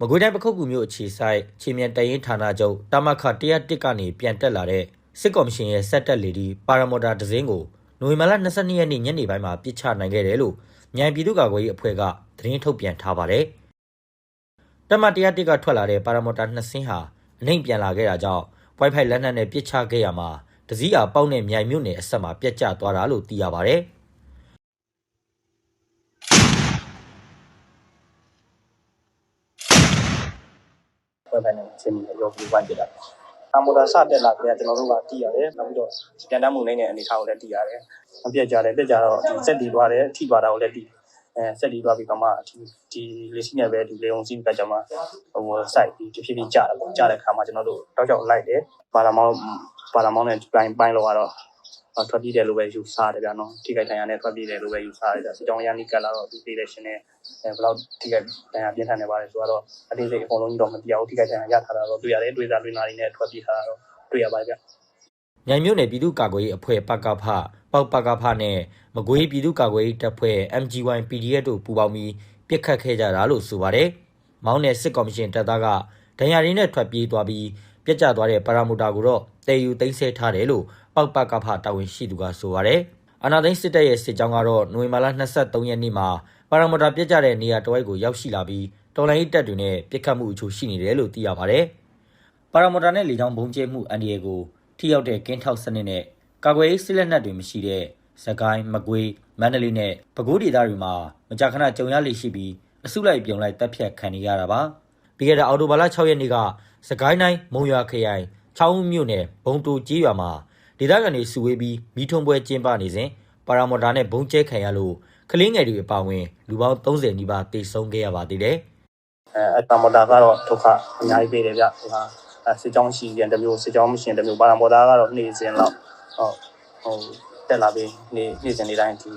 မကွေးတိုင်းပခုတ်ကူမျိုးအခြေဆိုင်ချီမြန်တရင်ဌာနချုပ်တာမခ101ကနေပြန်တက်လာတဲ့စစ်ကော်မရှင်ရဲ့စက်တက်လေဒီပါရမော်တာဒဇင်းကိုနိုဝင်ဘာလ22ရက်နေ့ညနေပိုင်းမှာပြစ်ချနိုင်ခဲ့တယ်လို့မြိုင်ပြည်သူ့ကာကွယ်ရေးအဖွဲ့ကသတင်းထုတ်ပြန်ထားပါတယ်။တမ101ကထွက်လာတဲ့ပါရမော်တာ2ဆင်းဟာအနှိမ်ပြန်လာခဲ့တာကြောင့် Wi-Fi လက်နက်နဲ့ပြစ်ချခဲ့ရမှာဒဇီးအားပေါက်နဲ့မြိုင်မြို့နယ်အဆက်မှာပြက်ကျသွားတာလို့သိရပါတယ်။ ဝက်ဘက်နဲ့ဆင်းပြီးရောပြီးဝိုင်းပြတာ။အမိုတာစတက်လာကြတယ်ကျွန်တော်တို့ကတီးရတယ်။နောက်ပြီးတော့ပြန်တမ်းမှုနိုင်တဲ့အနေအထားကိုလည်းတီးရတယ်။မပြတ်ကြတယ်ပြတ်ကြတော့ဒီစက်တီသွားတယ်ထိသွားတာကိုလည်းတီးအဲစက်တီသွားပြီးကမှဒီဒီလေးစီနဲ့ပဲဒီလေုံစီးကကြမှာဟိုစိုက်ပြီးတဖြည်းဖြည်းကြာတယ်ပေါ့ကြာတဲ့ခါမှာကျွန်တော်တို့တောက်ချောက်လိုက်တယ်ပါလာမောင်းပါလာမောင်းနဲ့ပိုင်းပိုင်းလောက်ကတော့အော် ထွက်ပြေးတယ်လို့ပဲယူဆရတယ်ဗျာနော်ထိခိုက်ထိုင်ရနဲ့ထွက်ပြေးတယ်လို့ပဲယူဆရတယ်ဗျာစစ်ကြောင်းရန်နီကလာတော့ဒီသေးတယ်ရှင်နဲ့အဲဘယ်လောက်ထိခိုက်ထိုင်ရပြင်းထန်နေပါလဲဆိုတော့အသေးစိတ်အကုန်လုံးကြီးတော့မပြအောင်ထိခိုက်ထိုင်ရရထားတာတော့တွေ့ရတယ်တွေ့စားတွေ့နာတွေနဲ့ထွက်ပြေးထားတာတော့တွေ့ရပါဗျာမြိုင်မြို့နယ်ပြည်သူ့ကာကွယ်ရေးအဖွဲ့ပကဖပေါက်ပကဖနဲ့မကွေးပြည်သူ့ကာကွယ်ရေးတပ်ဖွဲ့ MG1 PDF တို့ပူးပေါင်းပြီးပြစ်ခတ်ခဲ့ကြတာလို့ဆိုပါတယ်။မောင်းနယ်စစ်ကော်မရှင်တပ်သားကဒဏ်ရာရင်းနဲ့ထွက်ပြေးသွားပြီးပြက်ကျသွားတဲ့ပါရာမိုတာကိုတော့တေယူသိမ်းဆဲထားတယ်လို့ ပေါက်ပကဖတာဝန်ရှိသူကဆိုပါတယ်။အာနာသိန်းစစ်တပ်ရဲ့စစ်ကြောင်းကတော့နိုဝင်ဘာလ23ရက်နေ့မှာပါရာမိုတာပြက်ကျတဲ့နေရာတစ်ဝိုက်ကိုရောက်ရှိလာပြီးတော်လိုင်းတပ်တွေနဲ့ပြစ်ခတ်မှုအချို့ရှိနေတယ်လို့သိရပါတယ်။ပါရာမော်တာနဲ့လေကြောင်းဘုံကျဲမှုအန်ဒီယေကိုထိရောက်တဲ့ကင်းထောက်စနစ်နဲ့ကာကွယ်ရေးစစ်လက်နက်တွေမရှိတဲ့စကိုင်းမကွေးမန္တလေးနဲ့ပဲခူးဒေသတွေမှာမကြာခဏကြုံရလေရှိပြီးအစုလိုက်ပြုံလိုက်တပ်ဖြတ်ခံနေရတာပါပြီးခဲ့တဲ့အော်တိုဘာလ6ရက်နေ့ကစကိုင်းတိုင်းမုံရွာခရိုင်ချောင်းဦးမြို့နယ်ဘုံတူကြီးရွာမှာ ဒေသခံတွေစုဝေးပြီးမိထုံပွဲကျင်းပနေစဉ်ပါရာမော်တာနဲ့ဘုံကျဲခံရလို့ကလေးငယ်တွေအပါအဝင်လူပေါင်း30နီးပါးတေဆုံးခဲ့ရပါသေးတယ်အဲအတမတာကတော့ဒုက္ခအများကြီးပေးတယ်ဗျဟိုဟာအဲစစ်ကြောင်းရှိရင်တစ်မျိုးစစ်ကြောင်းမရှိရင်တစ်မျိုးပါရမော်တာကတော့နေ့စဉ်လောက်ဟုတ်ဟိုတက်လာပြီးနေ့နေ့စဉ်နေ့တိုင်းဒီ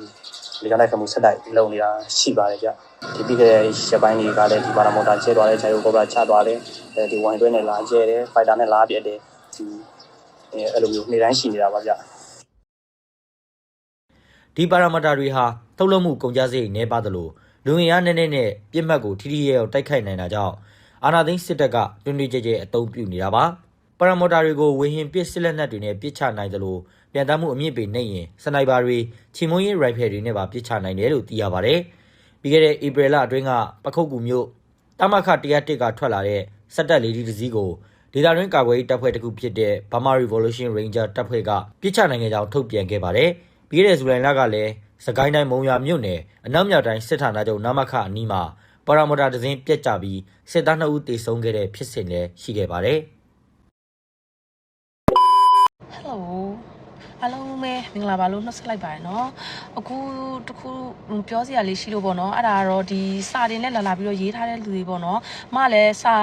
လေကြောင်းလိုက်ခမှုဆက်တိုက်လုံနေတာရှိပါတယ်ဗျဒီပြီးခဲ့တဲ့ရက်ပိုင်းတွေကလည်းဒီပါရမော်တာကျဲသွားတဲ့ခြေရုပ်ကောကချသွားတယ်အဲဒီဝိုင်းတွဲနဲ့လာကျဲတယ်ဖိုက်တာနဲ့လာပြတ်တယ်ဒီ အဲအဲ့လိုမျိုးနေ့တိုင်းရှိနေတာပါဗျဒီပါရာမီတာတွေဟာထုတ်လုပ်မှုကုန်ကျစရိတ်နည်းပါးသလိုလူငင်အားနည်းနည်းနဲ့ပြစ်မှတ်ကိုထိထိရဲရောက်တိုက်ခိုက်နိုင်တာကြောင့်အာနာသိန်းစစ်တပ်ကတွင်တွင်ကြဲကြဲအသုံးပြုနေတာပါပါရာမီတာတွေကိုဝေဟင်ပစ်စစ်လက်နက်တွေနဲ့ပစ်ချနိုင်သလိုပြန်တမ်းမှုအမြင့်ပေနှိမ့်ရင်စနိုက်ပါတွေချီမုံရင်ရိုင်ဖယ်တွေနဲ့ပါပစ်ချနိုင်တယ်လို့သိရပါတယ်ပြီးခဲ့တဲ့ဧပြီလအတွင်းကပခုတ်ကူမျိုးတမခ101ကထွက်လာတဲ့စက်တက်လေဒီတစ်စီးကို ဒေတာရင်းကာကွယ်ရေးတပ်ဖွဲ့တစ်ခုဖြစ်တဲ့ Burma Revolution Ranger တပ်ဖွဲ့ကပြစ်ချနိုင်ခဲ့ကြောင်းထုတ်ပြန်ခဲ့ပါတယ်။ပြီးခဲ့တဲ့ဇူလိုင်လကလည်းစကိုင်းတိုင်းမုံရွာမြို့နယ်အနောက်မြောက်တိုင်းစစ်ဌာနချုပ်နမခအနီးမှာပါရာမိုတာဒဇင်းပြက်ကျပြီးစစ်သား2ဦးတေဆုံးခဲ့တဲ့ဖြစ်စဉ်လည်းရှိခဲ့ပါတယ်။ဟယ်လို အားလုံးပဲမင်္ဂလာပါလို့နှုတ်ဆက်လိုက်ပါတယ်နော်အခုတခုပြောစရာလေးရှိလို့ပေါ့နော်အဲ့ဒါတော့ဒီစာတင်နဲ့လာလာပြီးတော့ရေးထားတဲ့လူတွေပေါ့နော်မလည်းစာ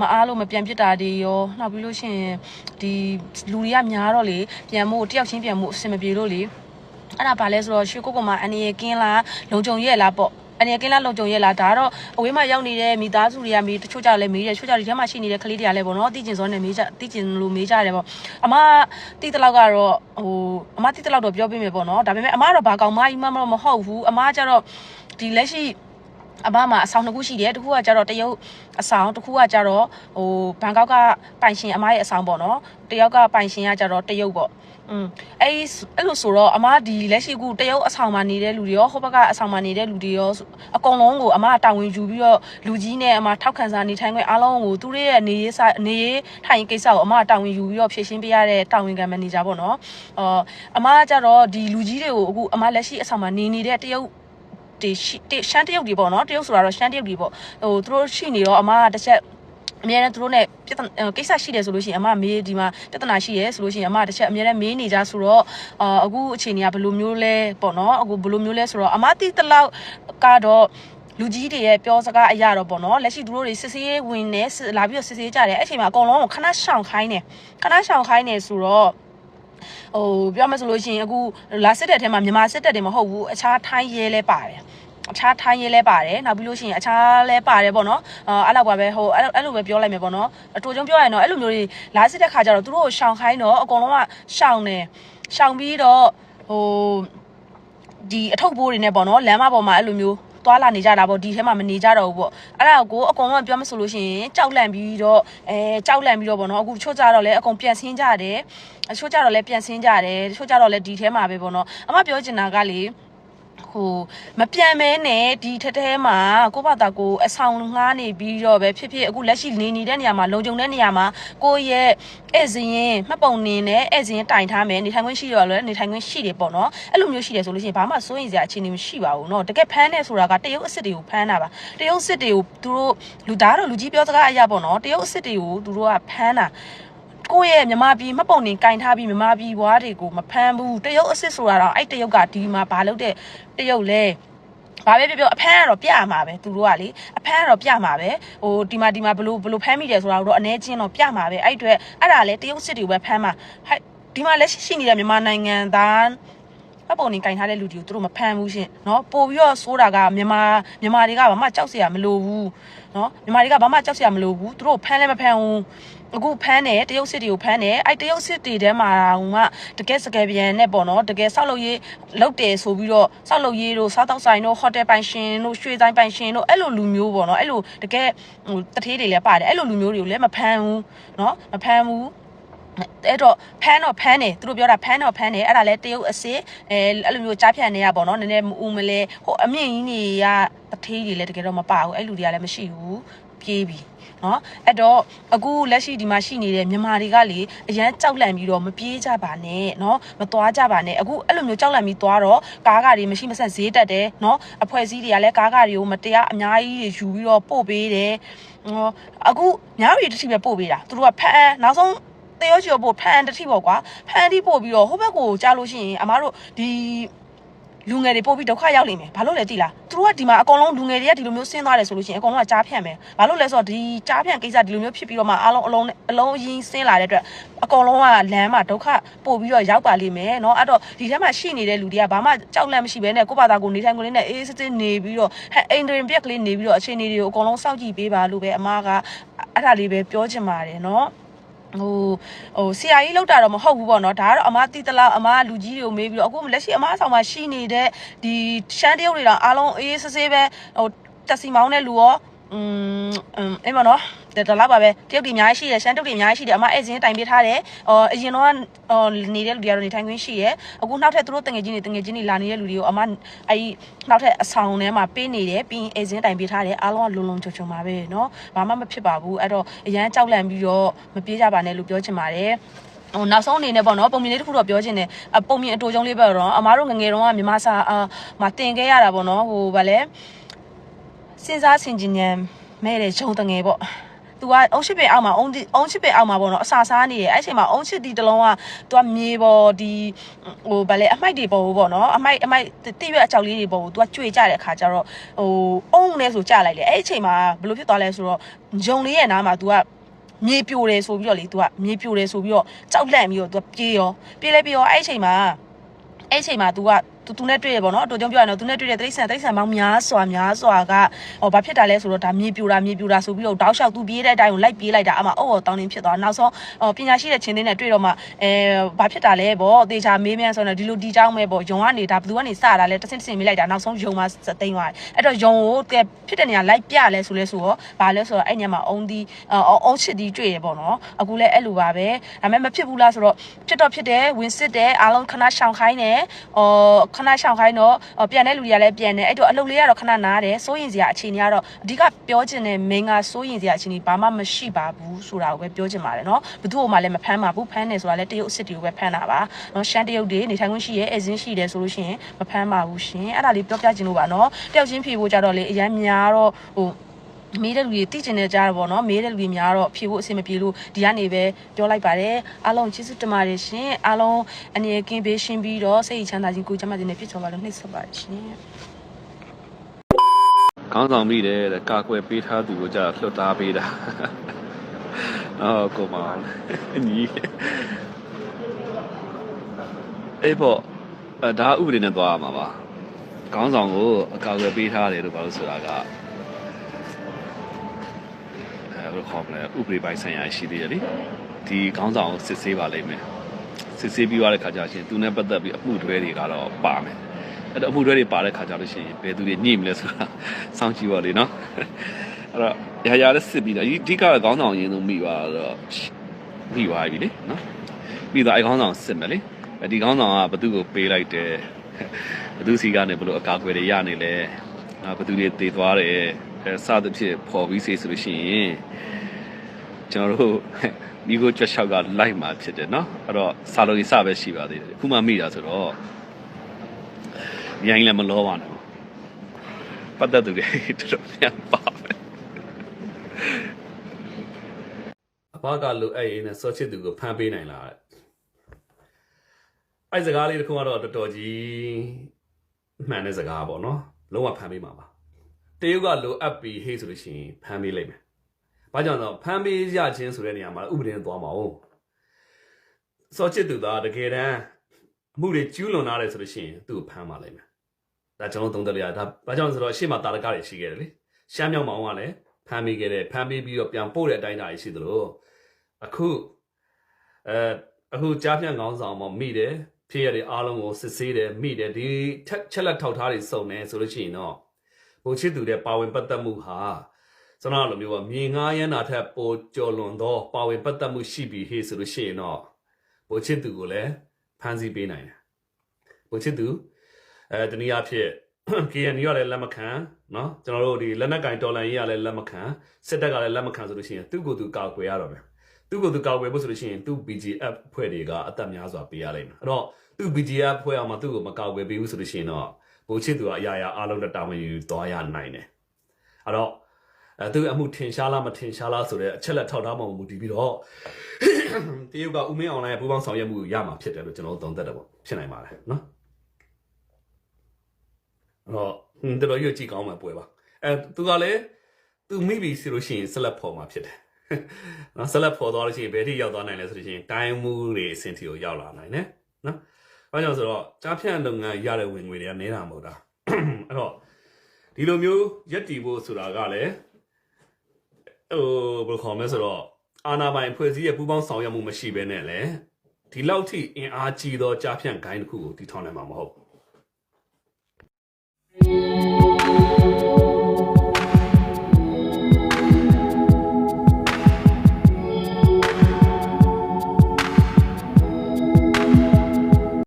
မအားလို့မပြန်ပြစ်တာတွေရောနောက်ပြီးလို့ရှိရင်ဒီလူတွေကများတော့လေပြန်မို့တယောက်ချင်းပြန်မို့အဆင်မပြေလို့လေအဲ့ဒါဘာလဲဆိုတော့ရွှေကုတ်ကမှအနေရကင်းလားလုံခြုံရဲ့လားပေါ့ အနေကင်းလားလုံခြုံရဲ့လားဒါကတော့အဝေးမှာရောက်နေတဲ့မိသားစုတွေကမေးတချို့ကြလည်းမေးတယ်တချို့ကြဒီထဲမှာရှိနေတဲ့ကလေးတွေကလည်းပေါ့နော်တီကျင်စောနဲ့မေးကြတီကျင်လို့မေးကြတယ်ပေါ့အမတီတလောက်ကတော့ဟိုအမတီတလောက်တော့ပြောပြမယ်ပေါ့နော်ဒါပေမဲ့အမကတော့ဘာကောင်မကြီးမှမဟုတ်ဘူးအမကျတော့ဒီလက်ရှိ အမမှာအဆောင်တစ်ခုရှိတယ်တစ်ခုကကျတော့တရုတ်အဆောင်တစ်ခုကကျတော့ဟိုဘန်ကောက်ကပိုင်ရှင်အမရဲ့အဆောင်ပေါ့နော်တယောက်ကပိုင်ရှင်ကကျတော့တရုတ်ပေါ့อืมအဲ့အဲ့လိုဆိုတော့အမဒီလက်ရှိကူတရုတ်အဆောင်မှာနေတဲ့လူတွေရောဟိုဘက်ကအဆောင်မှာနေတဲ့လူတွေရောအကုန်လုံးကိုအမတာဝန်ယူပြီးတော့လူကြီးနဲ့အမထောက်ခံစာနေထိုင်ခွင့်အားလုံးကိုသူတို့ရဲ့နေရေးစာနေရေးထိုင်ကိစ္စကိုအမတာဝန်ယူပြီးတော့ဖြည့်ရှင်းပေးရတဲ့တာဝန်ခံမန်နေဂျာပေါ့နော်အော်အမကကြတော့ဒီလူကြီးတွေကိုအခုအမလက်ရှိအဆောင်မှာနေနေတဲ့တရုတ် ဒီရှမ်းတရုတ်တွေပေါ့နော်တရုတ်ဆိုတာတော့ရှမ်းတရုတ်တွေပေါ့ဟိုသူတို့ရှိနေတော့အမကတစ်ချက်အများနဲ့သူတို့ ਨੇ ပြဿနာကိစ္စရှိတယ်ဆိုလို့ရှိရင်အမမေးဒီမှာပြဿနာရှိရဲဆိုလို့ရှိရင်အမတစ်ချက်အများနဲ့မေးနေကြဆိုတော့အာအခုအချိန်ကြီးကဘယ်လိုမျိုးလဲပေါ့နော်အခုဘယ်လိုမျိုးလဲဆိုတော့အမတိတလောက်ကတော့လူကြီးတွေရဲ့ပြောစကားအရာတော့ပေါ့နော်လက်ရှိသူတို့တွေစစ်စေးဝင်နေလာပြီးတော့စစ်စေးကြတယ်အဲ့ချိန်မှာအကုန်လုံးကိုခဏရှောင်ခိုင်းတယ်ခဏရှောင်ခိုင်းနေဆိုတော့ ဟိုပြောမှဆိုလို့ရှိရင်အခုလာစစ်တဲ့ထဲမှာမြန်မာစစ်တပ်တွေမဟုတ်ဘူးအခြားထိုင်းရဲလဲပါတယ်အခြားထိုင်းရဲလဲပါတယ်နောက်ပြီးလို့ရှိရင်အခြားလဲပါတယ်ပေါ့နော်အာအဲ့လောက်ပါပဲဟိုအဲ့အဲ့လိုပဲပြောလိုက်မယ်ပေါ့နော်အတူချုံပြောရရင်တော့အဲ့လိုမျိုးတွေလာစစ်တဲ့ခါကျတော့သူတို့ကိုရှောင်ခိုင်းတော့အကုန်လုံးကရှောင်တယ်ရှောင်ပြီးတော့ဟိုဒီအထုပ်ဘိုးတွေနဲ့ပေါ့နော်လမ်းမပေါ်မှာအဲ့လိုမျိုး သွားလာနေကြတာပေါ့ဒီထဲမှာမနေကြတော့ဘူးပေါ့အဲ့ဒါကိုအကုန်လုံးပြောမဆိုလို့ရှိရင်ကြောက်လန့်ပြီးတော့အဲကြောက်လန့်ပြီးတော့ပေါ့နော်အခုတချို့ကြတော့လည်းအကုန်ပြန်ဆင်းကြတယ်တချို့ကြတော့လည်းပြန်ဆင်းကြတယ်တချို့ကြတော့လည်းဒီထဲမှာပဲပေါ့နော်အမပြောချင်တာကလေ ဟိုမပြန်မဲနဲ့ဒီထက်ထဲမှာကိုယ့်ဘာသာကိုအဆောင်ငှားနေပြီးတော့ပဲဖြစ်ဖြစ်အခုလက်ရှိနေနေတဲ့နေရာမှာလုံခြုံတဲ့နေရာမှာကိုယ့်ရဲ့ဧည့်စင်ရင်မှတ်ပုံနေနဲ့ဧည့်စင်ရင်တိုင်ထားမယ်နေထိုင်ခွင့်ရှိတော့လည်းနေထိုင်ခွင့်ရှိတယ်ပေါ့နော်အဲ့လိုမျိုးရှိတယ်ဆိုလို့ရှိရင်ဘာမှစိုးရင်စရာအခြေအနေမရှိပါဘူးเนาะတကယ်ဖမ်းနေဆိုတာကတရုတ်အစ်စ်တွေကိုဖမ်းတာပါတရုတ်အစ်စ်တွေကိုသူတို့လူသားတော့လူကြီးပြောစကားအရာပေါ့နော်တရုတ်အစ်စ်တွေကိုသူတို့ကဖမ်းတာ ကိုယ့်ရဲ့မြမပြည်မှတ်ပုံနေကင်ထားပြီးမြမပြည်ဘွားတွေကိုမဖမ်းဘူးတရုတ်အစ်စ်ဆိုတာတော့အဲ့တရုတ်ကဒီမှာဘာလုပ်တဲ့တရုတ်လဲ ဘာပဲပြောပြောအဖမ်းကတော့ပြရမှာပဲသူတို့ကလေအဖမ်းကတော့ပြမှာပဲဟိုဒီမှာဒီမှာဘလို့ဘလို့ဖမ်းမိတယ်ဆိုတာတော့အနေချင်းတော့ပြမှာပဲအဲ့အတွေ့အဲ့ဒါလေတရုတ်စစ်တွေပဲဖမ်းမှာဟဲ့ဒီမှာလက်ရှိရှိနေတဲ့မြန်မာနိုင်ငံသားအပေါ်နေကင်ထားတဲ့လူတွေကိုသူတို့မဖမ်းဘူးရှင်เนาะပို့ပြီးတော့စိုးတာကမြန်မာမြန်မာတွေကဘာမှကြောက်စရာမလိုဘူးเนาะမြန်မာတွေကဘာမှကြောက်စရာမလိုဘူးသူတို့ဖမ်းလည်းမဖမ်းဘူး အခုဖမ်းတယ်တရုတ်စစ်တွေကိုဖမ်းတယ်အဲ့တရုတ်စစ်တွေထဲမှာတော့ကတကယ်စကယ်ပြန်နဲ့ပေါ့နော်တကယ်ဆောက်လုပ်ရေးလုပ်တယ်ဆိုပြီးတော့ဆောက်လုပ်ရေးတို့စားတောက်ဆိုင်တို့ဟိုတယ်ပိုင်ရှင်တို့ရွှေဆိုင်ပိုင်ရှင်တို့အဲ့လိုလူမျိုးပေါ့နော်အဲ့လိုတကယ်ဟိုတထေးတွေလည်းပါတယ်အဲ့လိုလူမျိုးတွေကိုလည်းမဖမ်းဘူးနော်မဖမ်းဘူးအဲ့တော့ဖမ်းတော့ဖမ်းတယ်သူတို့ပြောတာဖမ်းတော့ဖမ်းတယ်အဲ့ဒါလဲတရုတ်အစစ်အဲအဲ့လိုမျိုးကြားဖြတ်နေရပေါ့နော်နည်းနည်းမဦးမလဲဟိုအမြင့်ကြီးနေရတထေးတွေလည်းတကယ်တော့မပါဘူးအဲ့လူတွေကလည်းမရှိဘူး ပြေးပြီနော်အဲ့တော့အခုလက်ရှိဒီမှာရှိနေတဲ့မြန်မာတွေကလေအရန်ကြောက်လန့်ပြီးတော့မပြေးကြပါနဲ့နော်မသွားကြပါနဲ့အခုအဲ့လိုမျိုးကြောက်လန့်ပြီးသွားတော့ကားကတွေမရှိမဆက်ဈေးတက်တယ်နော်အဖွဲ့အစည်းတွေကလည်းကားကတွေကိုမတရားအများကြီးတွေယူပြီးတော့ပို့ပေးတယ်ဟောအခုများရီတစ်ထိပဲပို့ပေးတာသူတို့ကဖမ်းနောက်ဆုံးတရောချီရောပို့ဖန်တစ်ထိပေါ့ကွာဖန်တိပို့ပြီးတော့ဟိုဘက်ကိုကြားလို့ရှိရင်အမားတို့ဒီ လူငယ်တွေပို့ပြီးဒုက္ခရောက်လိမ့်မယ်ဘာလို့လဲသိလားသူတို့ကဒီမှာအကောင်လုံးလူငယ်တွေကဒီလိုမျိုးဆင်းသွားတယ်ဆိုလို့ရှိရင်အကောင်လုံးကကြားဖြန့်မယ်ဘာလို့လဲဆိုတော့ဒီကြားဖြန့်ကိစ္စဒီလိုမျိုးဖြစ်ပြီးတော့မှအားလုံးအလုံးအလုံးအရင်းဆင်းလာတဲ့အတွက်အကောင်လုံးကလမ်းမှာဒုက္ခပို့ပြီးတော့ရောက်ပါလိမ့်မယ်เนาะအဲ့တော့ဒီထဲမှာရှိနေတဲ့လူတွေကဘာမှကြောက်လန့်မရှိဘဲနဲ့ကိုယ့်ဘာသာကိုနေထိုင်ကိုလေးနဲ့အေးစစ်စစ်နေပြီးတော့ဟဲ့အိမ်တွင်ပြက်ကလေးနေပြီးတော့အခြေအနေတွေကိုအကောင်လုံးစောင့်ကြည့်ပေးပါလို့ပဲအမားကအဲ့ဒါလေးပဲပြောချင်ပါတယ်เนาะ ဟိုဟိုဆရာကြီးလောက်တာတော့မဟုတ်ဘူးပေါ့နော်ဒါကတော့အမတီးတလားအမလူကြီးတွေကိုမေးပြီးတော့အခုလက်ရှိအမဆောင်မှာရှိနေတဲ့ဒီရှမ်းတရုတ်တွေတော့အားလုံးအေးဆေးဆေးပဲဟိုတက်စီမောင်းတဲ့လူရော อืมအဲ့မနော်ဒါလောက်ပါပဲတရုတ်တွေအများကြီးရှိတယ်ရှမ်းတုတ်တွေအများကြီးရှိတယ်အမအဲ့စင်းတိုင်ပေးထားတယ်ဟောအရင်တော့ဟောနေတဲ့လူတွေကတော့နေထိုင်ခွင့်ရှိရယ်အခုနောက်ထပ်သူတို့တငယ်ချင်းတွေတငယ်ချင်းတွေလာနေတဲ့လူတွေကိုအမအဲ့နောက်ထပ်အဆောင်ထဲမှာပေးနေတယ်ပြီးရင်အဲ့စင်းတိုင်ပေးထားတယ်အားလုံးကလုံလုံချုံချုံပါပဲနော်ဘာမှမဖြစ်ပါဘူးအဲ့တော့အရန်ကြောက်လန့်ပြီးတော့မပြေးကြပါနဲ့လို့ပြောချင်ပါတယ်ဟိုနောက်ဆုံးအနေနဲ့ပေါ့နော်ပုံမြင်လေးတစ်ခုတော့ပြောချင်တယ်ပုံမြင်အတူတုံးလေးပဲတော့အမားတို့ငငယ်တုန်းကမြမစာအာမတင်ခဲ့ရတာပေါ့နော်ဟိုဗာလဲ စဉ်းစားဆင်ခြင်ဉာဏ်မဲ့တဲ့ဂျုံတငယ်ပေါ့သူကအုံးချစ်ပင်အောက်မှာအုံးအုံးချစ်ပင်အောက်မှာပေါ့နော်အစာစားနေတယ်အဲ့ချိန်မှာအုံးချစ်ဒီတလုံးကသူကမြေပေါ်ဒီဟိုဗလဲအမိုက်တွေပေါ်ဘူးပေါ့နော်အမိုက်အမိုက်တိရွက်အကြောက်လေးတွေပေါ်ဘူးသူကကြွေကြတဲ့အခါကျတော့ဟိုအုံးနဲ့ဆိုကြလိုက်တယ်အဲ့ချိန်မှာဘယ်လိုဖြစ်သွားလဲဆိုတော့ဂျုံလေးရဲ့နားမှာသူကမြေပြိုတယ်ဆိုပြီးတော့လေသူကမြေပြိုတယ်ဆိုပြီးတော့ကြောက်လန့်ပြီးတော့သူကပြေးရောပြေးလဲပြေးရောအဲ့ချိန်မှာအဲ့ချိန်မှာ तू က သူသူနဲ့တွေ့ရပေါ့နော်အတူကြောင့်ပြောရရင်တော့သူနဲ့တွေ့တဲ့တိရစ္ဆာန်တိရစ္ဆာန်ပေါင်းများစွာများစွာကဟောဘာဖြစ်တာလဲဆိုတော့ဒါမြေပြူတာမြေပြူတာဆိုပြီးတော့တောက်လျှောက်သူပြေးတဲ့အတိုင်းကိုလိုက်ပြေးလိုက်တာအမှအော်တောင်းတင်းဖြစ်သွားနောက်ဆုံးပညာရှိတဲ့ချင်းတင်းနဲ့တွေ့တော့မှအဲဘာဖြစ်တာလဲပေါ့အသေးချာမေးမြန်းဆိုတော့ဒီလိုဒီကြောင်းပဲပေါ့ယုံကနေဒါဘသူကနေစတာလဲတဆင့်တဆင့်မေးလိုက်တာနောက်ဆုံးယုံမှာသိမ့်သွားတယ်အဲ့တော့ယုံကိုကဖြစ်တဲ့နေရာလိုက်ပြလဲဆိုလဲဆိုတော့ဘာလဲဆိုတော့အဲ့ညမှာအုံးဒီအုံးချစ်ဒီတွေ့ရပေါ့နော်အခုလဲအဲ့လိုပါပဲဒါပေမဲ့မဖြစ်ဘူးလားဆိုတော့ဖြစ်တော့ဖြစ်တယ်ဝင်စစ်တယ်အားလုံးခဏရှောင်ခိုင်းတယ်ဟောခဏရှောင်ခိုင်းတော့ပြန်တဲ့လူတွေကလည်းပြန်တယ်အဲ့တော့အလုပ်လေးကတော့ခဏနားတယ်စိုးရင်စရာအခြေအနေကတော့အဓိကပြောချင်တဲ့ main ကစိုးရင်စရာအခြေအနေဘာမှမရှိပါဘူးဆိုတာကိုပဲပြောချင်ပါတယ်နော်ဘသူ့ဟိုမှလည်းမဖမ်းပါဘူးဖမ်းတယ်ဆိုတာလည်းတရုတ်အစ်စ်တွေကိုပဲဖမ်းတာပါနော်ရှမ်းတရုတ်တွေနေထိုင်ခွင့်ရှိရဲအစင်းရှိတယ်ဆိုလို့ရှိရင်မဖမ်းပါဘူးရှင်အဲ့ဒါလေးပြောပြချင်လို့ပါနော်တယောက်ချင်းဖြေဖို့ကြတော့လေအရန်များတော့ဟို မေးတဲ့လူတွေသိကျင်နေကြတာပေါ့နော်မေးတဲ့လူတွေများတော့ဖြေဖို့အဆင်မပြေလို့ဒီကနေပဲပြောလိုက်ပါတယ်အားလုံးကျေးဇူးတင်ပါတယ်ရှင်အားလုံးအနေကင်းပေးရှင်းပြီးတော့စိတ်ချမ်းသာခြင်းကိုယ်ချမ်းသာခြင်းနဲ့ပြည့်စုံပါလို့နှိမ့်ဆက်ပါတယ်ရှင်ခေါင်းဆောင်မိတယ်တဲ့ကာကွယ်ပေးထားသူကိုကြာလွတ်သားပေးတာအော်ကိုမောင်ညီအေးပေါ့အဲဒါဥပဒေနဲ့သွားရမှာပါခေါင်းဆောင်ကိုအကာအကွယ်ပေးထားတယ်လို့ဘာလို့ဆိုတာကအဲဘယ်လို ခေါ်မလဲဥပဒေပိုင်းဆိုင်ရာရှိသေးတယ်လေဒီခေါင်းဆောင်ကိုစစ်ဆေးပါလိမ့်မယ်စစ်ဆေးပြီးသွားတဲ့ခါကျရှင်သူနဲ့ပတ်သက်ပြီးအမှုတွဲတွေကတော့ပါမယ်အဲ့တော့အမှုတွဲတွေပါတဲ့ခါကြလို့ရှိရင်ဘယ်သူတွေညှိမလဲဆိုတာစောင့်ကြည့်ပါလေနော်အဲ့တော့ရာရာလည်းစစ်ပြီးတော့ဒီကခေါင်းဆောင်ရင်းဆုံးမိပါတော့မိသွားပြီလေနော်ပြီးတော့အဲခေါင်းဆောင်စစ်မယ်လေဒီခေါင်းဆောင်ကဘသူ့ကိုပေးလိုက်တယ်ဘသူစီကနေဘလို့အကာအကွယ်တွေရနေလဲဘသူတွေတည်သွားတယ် အဲစသဖြင့်ပေါ်ပြီးစေဆိုလို့ရှိရင်ကျွန်တော်တို့ဒီကိုကြွက်လျှောက်ကလိုက်မှာဖြစ်တယ်နော်အဲ့တော့စာလုံးကြီးစပဲရှိပါသေးတယ်ခုမှမိတာဆိုတော့ရိုင်းလည်းမလောပါနဲ့ပတ်သက်သူတွေတော်တော်များပါပဲအဘကလိုအဲ့ရင်နဲ့စောချစ်သူကိုဖမ်းပေးနိုင်လားတဲ့အဲ့စကားလေးတစ်ခုကတော့တော်တော်ကြီးမှန်တဲ့စကားပေါ့နော်လုံးဝဖမ်းပေးမှာပါ တရုတ်ကလိုအပ်ပြီးဟေးဆိုလို့ရှိရင်ဖမ်းပေးလိုက်မယ်ဘာကြောင့်လဲဆိုတော့ဖမ်းပေးရခြင်းဆိုတဲ့နေရာမှာဥပဒေနဲ့သွားမှာ哦စောချစ်သူသားတကယ်တမ်းအမှုတွေကျူးလွန်လာတယ်ဆိုလို့ရှိရင်သူ့ကိုဖမ်းပါလိုက်မယ်ဒါကျွန်တော်သုံးသပ်ရဒါဘာကြောင့်လဲဆိုတော့ရှေ့မှာတာရကတွေရှိခဲ့တယ်လေရှမ်းမြောက်မောင်ကလည်းဖမ်းပေးခဲ့တယ်ဖမ်းပေးပြီးတော့ပြန်ပို့တဲ့အတိုင်းအတာတွေရှိသလိုအခုအဲအခုကြားဖြန့်ကောင်းဆောင်မမိတယ်ဖြစ်ရတဲ့အားလုံးကိုစစ်ဆေးတယ်မိတယ်ဒီထက်ချက်လက်ထောက်ထားတွေစုံတယ်ဆိုလို့ရှိရင်တော့ ဘုချစ်သူတဲ့ပါဝင်ပတ်သက်မှုဟာစနလိုမျိုးကမြေငားရမ်းတာထက်ပိုကျော်လွန်သောပါဝင်ပတ်သက်မှုရှိပြီးဟေးဆိုလို့ရှိရင်တော့ဘုချစ်သူကိုလည်းဖမ်းဆီးပေးနိုင်တယ်ဘုချစ်သူအဲတနည်းအားဖြင့် KN ရလည်းလက်မခံเนาะကျွန်တော်တို့ဒီလက်နက်ကင်တော်လန်ရေးရလည်းလက်မခံစစ်တပ်ကလည်းလက်မခံဆိုလို့ရှိရင်သူ့ကိုယ်သူကာကွယ်ရတော့မယ် သူ့ကိုယ်သူကောက်ွယ်ဖို့ဆိုလို့ရှိရင်သူ့ BGF ဖွဲ့တွေကအသက်များစွာပေးရလိမ့်မယ်အဲ့တော့သူ့ BGF ဖွဲ့အောင်မှသူ့ကိုမကောက်ွယ်ပေးဘူးဆိုလို့ရှိရင်တော့ ဘိုးချစ်သူကအရာရာအားလုံးနဲ့တာဝန်ယူသွားရနိုင်တယ်အဲ့တော့အဲသူ့အမှုထင်ရှားလားမထင်ရှားလားဆိုတဲ့အချက်လက်ထောက်ထားမှမူတည်ပြီးတော့တရုတ်ကဦးမင်းအွန်လိုင်းရဲ့ပူးပေါင်းဆောင်ရွက်မှုရမှာဖြစ်တယ်လို့ကျွန်တော်သုံးသပ်တယ်ပေါ့ဖြစ်နိုင်ပါတယ်နော်အဲ့တော့ဟွန်းတော်တော်ရွတ်ကြည့်ကောင်းမှာပွဲပါအဲသူကလည်းသူမိပြီဆိုလို့ရှိရင်ဆက်လက်ဖော်မှာဖြစ်တယ်နော်ဆက်လက်ဖော်သွားလို့ရှိရင်ဘယ်ထိရောက်သွားနိုင်လဲဆိုလို့ရှိရင်တိုင်းမှုတွေအဆင့်ထိကိုရောက်လာနိုင်တယ်နော်။ ဘာကြောင့်ဆိုတော့ကြားဖြန့်လုပ်ငန်းရတဲ့ဝင်ငွေတွေကနည်းတာမဟုတ်တာအဲ့တော့ဒီလိုမျိုးရက်တီဖို့ဆိုတာကလည်းဟိုဘယ်လိုခေါ်မလဲဆိုတော့အာနာပိုင်ဖွဲ့စည်းရဲ့ပူးပေါင်းဆောင်ရွက်မှုမရှိဘဲနဲ့လည်းဒီလောက်ထိအင်အားကြီးသောကြားဖြန့်ဂိုင်းတစ်ခုကိုတည်ထောင်နိုင်မှာမဟုတ်ဘူး